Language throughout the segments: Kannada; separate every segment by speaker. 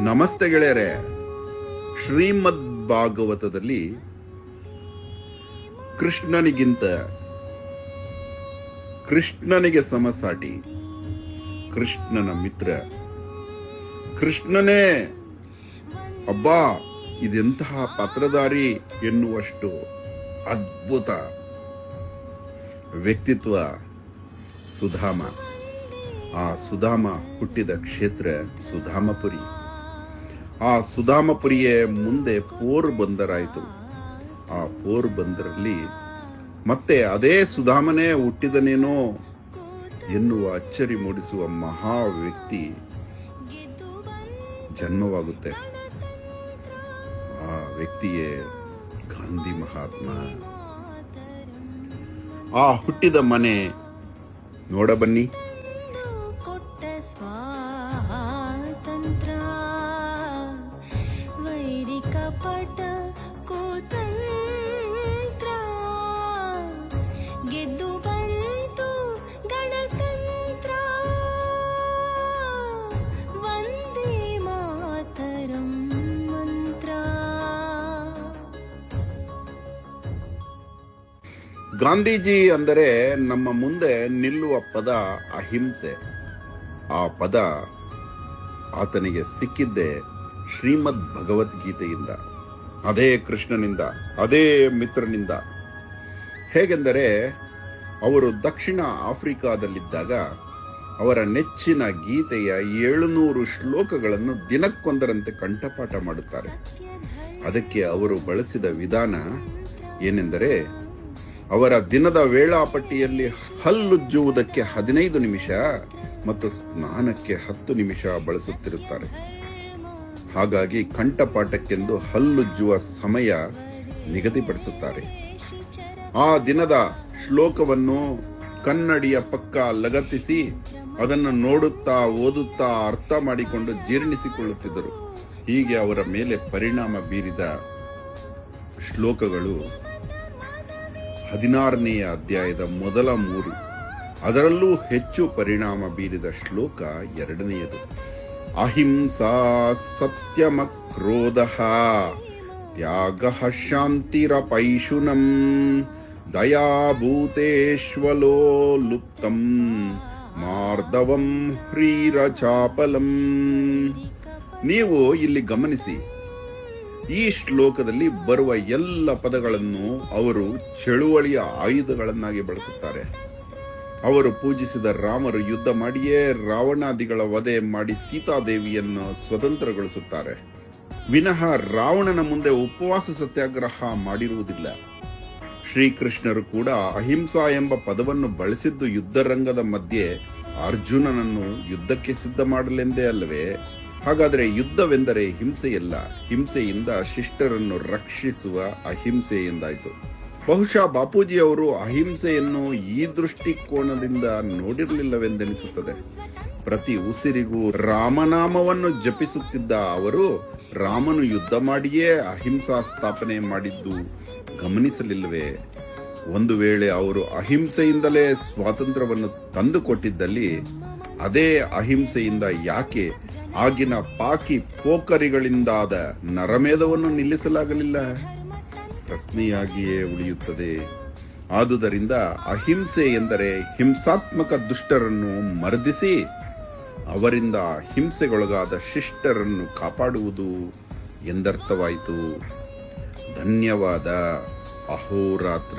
Speaker 1: ನಮಸ್ತೆ ಗೆಳೆಯರೆ, ಶ್ರೀಮದ್ ಭಾಗವತದಲ್ಲಿ ಕೃಷ್ಣನಿಗಿಂತ ಕೃಷ್ಣನಿಗೆ ಸಮಸಾಟಿ, ಕೃಷ್ಣನ ಮಿತ್ರ. ಕೃಷ್ಣನೇ, ಅಬ್ಬಾ, ಇದೆಂತಹ ಪತ್ರಧಾರಿ ಎನ್ನುವಷ್ಟು ಅದ್ಭುತ ವ್ಯಕ್ತಿತ್ವ ಸುಧಾಮ. ಆ ಸುಧಾಮ ಹುಟ್ಟಿದ ಕ್ಷೇತ್ರ ಸುಧಾಮಪುರಿ. ಆ ಸುಧಾಮಪುರಿಯೇ ಮುಂದೆ ಪೋರ್ ಬಂದರಾಯಿತು. ಆ ಪೋರ್ ಬಂದರಲ್ಲಿ ಮತ್ತೆ ಅದೇ ಸುಧಾಮನೇ ಹುಟ್ಟಿದನೇನೋ ಎನ್ನುವ ಅಚ್ಚರಿ ಮೂಡಿಸುವ ಮಹಾ ವ್ಯಕ್ತಿ ಜನ್ಮವಾಗುತ್ತೆ. ಆ ವ್ಯಕ್ತಿಯೇ ಗಾಂಧಿ ಮಹಾತ್ಮ. ಆ ಹುಟ್ಟಿದ ಮನೆ ನೋಡಬನ್ನಿ. ಗಾಂಧೀಜಿ ಅಂದರೆ ನಮ್ಮ ಮುಂದೆ ನಿಲ್ಲುವ ಪದ ಅಹಿಂಸೆ. ಆ ಪದ ಆತನಿಗೆ ಸಿಕ್ಕಿದ್ದೆ ಶ್ರೀಮದ್ ಭಗವದ್ಗೀತೆಯಿಂದ, ಅದೇ ಕೃಷ್ಣನಿಂದ, ಅದೇ ಮಿತ್ರನಿಂದ. ಹೇಗೆಂದರೆ, ಅವರು ದಕ್ಷಿಣ ಆಫ್ರಿಕಾದಲ್ಲಿದ್ದಾಗ ಅವರ ನೆಚ್ಚಿನ ಗೀತೆಯ ಏಳುನೂರು ಶ್ಲೋಕಗಳನ್ನು ದಿನಕ್ಕೊಂದರಂತೆ ಕಂಠಪಾಠ ಮಾಡುತ್ತಾರೆ. ಅದಕ್ಕೆ ಅವರು ಬಳಸಿದ ವಿಧಾನ ಏನೆಂದರೆ ಅವರ ದಿನದ ವೇಳಾಪಟ್ಟಿಯಲ್ಲಿ ಹಲ್ಲುಜ್ಜುವುದಕ್ಕೆ ಹದಿನೈದು ನಿಮಿಷ ಮತ್ತು ಸ್ನಾನಕ್ಕೆ ಹತ್ತು ನಿಮಿಷ ಬಳಸುತ್ತಿರುತ್ತಾರೆ. ಹಾಗಾಗಿ ಕಂಠಪಾಠಕ್ಕೆಂದು ಹಲ್ಲುಜ್ಜುವ ಸಮಯ ನಿಗದಿಪಡಿಸುತ್ತಾರೆ. ಆ ದಿನದ ಶ್ಲೋಕವನ್ನು ಕನ್ನಡಿಯ ಪಕ್ಕ ಲಗತ್ತಿಸಿ ಅದನ್ನು ನೋಡುತ್ತಾ ಓದುತ್ತಾ ಅರ್ಥ ಮಾಡಿಕೊಂಡು ಜೀರ್ಣಿಸಿಕೊಳ್ಳುತ್ತಿದ್ದರು. ಹೀಗೆ ಅವರ ಮೇಲೆ ಪರಿಣಾಮ ಬೀರಿದ ಶ್ಲೋಕಗಳು ಹದಿನಾರನೆಯ ಅಧ್ಯಾಯದ ಮೊದಲ ಮೂರು. ಅದರಲ್ಲೂ ಹೆಚ್ಚು ಪರಿಣಾಮ ಬೀರಿದ ಶ್ಲೋಕ ಎರಡನೆಯದು. ಅಹಿಂಸಾ ಸತ್ಯಮ ಕ್ರೋಧ ತ್ಯಾಗ ಶಾಂತಿರಪೈಶುನಂ ದಯಾಭೂತೇಶ್ವಲೋ ಲುಪ್ತಂ ಮಾರ್ದವಂ ಹ್ರೀರಚಾಪಲಂ. ನೀವು ಇಲ್ಲಿ ಗಮನಿಸಿ ಈ ಶ್ಲೋಕದಲ್ಲಿ ಬರುವ ಎಲ್ಲ ಪದಗಳನ್ನು ಅವರು ಚಳುವಳಿಯ ಆಯುಧಗಳನ್ನಾಗಿ ಬಳಸುತ್ತಾರೆ. ಅವರು ಪೂಜಿಸಿದ ರಾಮರು ಯುದ್ಧ ಮಾಡಿಯೇ ರಾವಣಾದಿಗಳ ವಧೆ ಮಾಡಿ ಸೀತಾದೇವಿಯನ್ನು ಸ್ವತಂತ್ರಗೊಳಿಸುತ್ತಾರೆ. ವಿನಃ ರಾವಣನ ಮುಂದೆ ಉಪವಾಸ ಸತ್ಯಾಗ್ರಹ ಮಾಡಿರುವುದಿಲ್ಲ. ಶ್ರೀಕೃಷ್ಣರು ಕೂಡ ಅಹಿಂಸಾ ಎಂಬ ಪದವನ್ನು ಬಳಸಿದ್ದು ಯುದ್ಧರಂಗದ ಮಧ್ಯೆ ಅರ್ಜುನನನ್ನು ಯುದ್ಧಕ್ಕೆ ಸಿದ್ಧ ಮಾಡಲೆಂದೇ ಅಲ್ಲವೇ? ಹಾಗಾದರೆ ಯುದ್ಧವೆಂದರೆ ಹಿಂಸೆಯಲ್ಲ. ಹಿಂಸೆಯಿಂದ ಶಿಷ್ಟರನ್ನು ರಕ್ಷಿಸುವ ಅಹಿಂಸೆ ಎಂದಾಯಿತು ಬಹುಶಃ ಬಾಪೂಜಿ ಅವರು ಅಹಿಂಸೆಯನ್ನು ಈ ದೃಷ್ಟಿಕೋನದಿಂದ ನೋಡಿರಲಿಲ್ಲವೆಂದೆನಿಸುತ್ತದೆ. ಪ್ರತಿ ಉಸಿರಿಗೂ ರಾಮನಾಮವನ್ನು ಜಪಿಸುತ್ತಿದ್ದ ಅವರು ರಾಮನು ಯುದ್ಧ ಮಾಡಿಯೇ ಅಹಿಂಸಾ ಸ್ಥಾಪನೆ ಮಾಡಿದ್ದು ಗಮನಿಸಲಿಲ್ಲವೇ? ಒಂದು ವೇಳೆ ಅವರು ಅಹಿಂಸೆಯಿಂದಲೇ ಸ್ವಾತಂತ್ರ್ಯವನ್ನು ತಂದುಕೊಟ್ಟಿದ್ದಲ್ಲಿ ಅದೇ ಅಹಿಂಸೆಯಿಂದ ಯಾಕೆ ಆಗಿನ ಪಾಕಿ ಪೋಕರಿಗಳಿಂದಾದ ನರಮೇಧವನ್ನು ನಿಲ್ಲಿಸಲಾಗಲಿಲ್ಲ? ಪ್ರಶ್ನೆಯಾಗಿಯೇ ಉಳಿಯುತ್ತದೆ. ಆದುದರಿಂದ ಅಹಿಂಸೆ ಎಂದರೆ ಹಿಂಸಾತ್ಮಕ ದುಷ್ಟರನ್ನು ಮರ್ದಿಸಿ ಅವರಿಂದ ಹಿಂಸೆಗೊಳಗಾದ ಶಿಷ್ಟರನ್ನು ಕಾಪಾಡುವುದು ಎಂದರ್ಥವಾಯಿತು. ಧನ್ಯವಾದ. ಅಹೋರಾತ್ರ.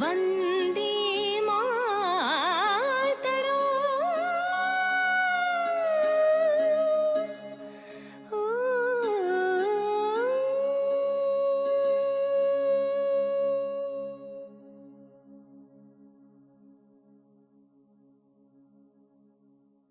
Speaker 2: வந்தி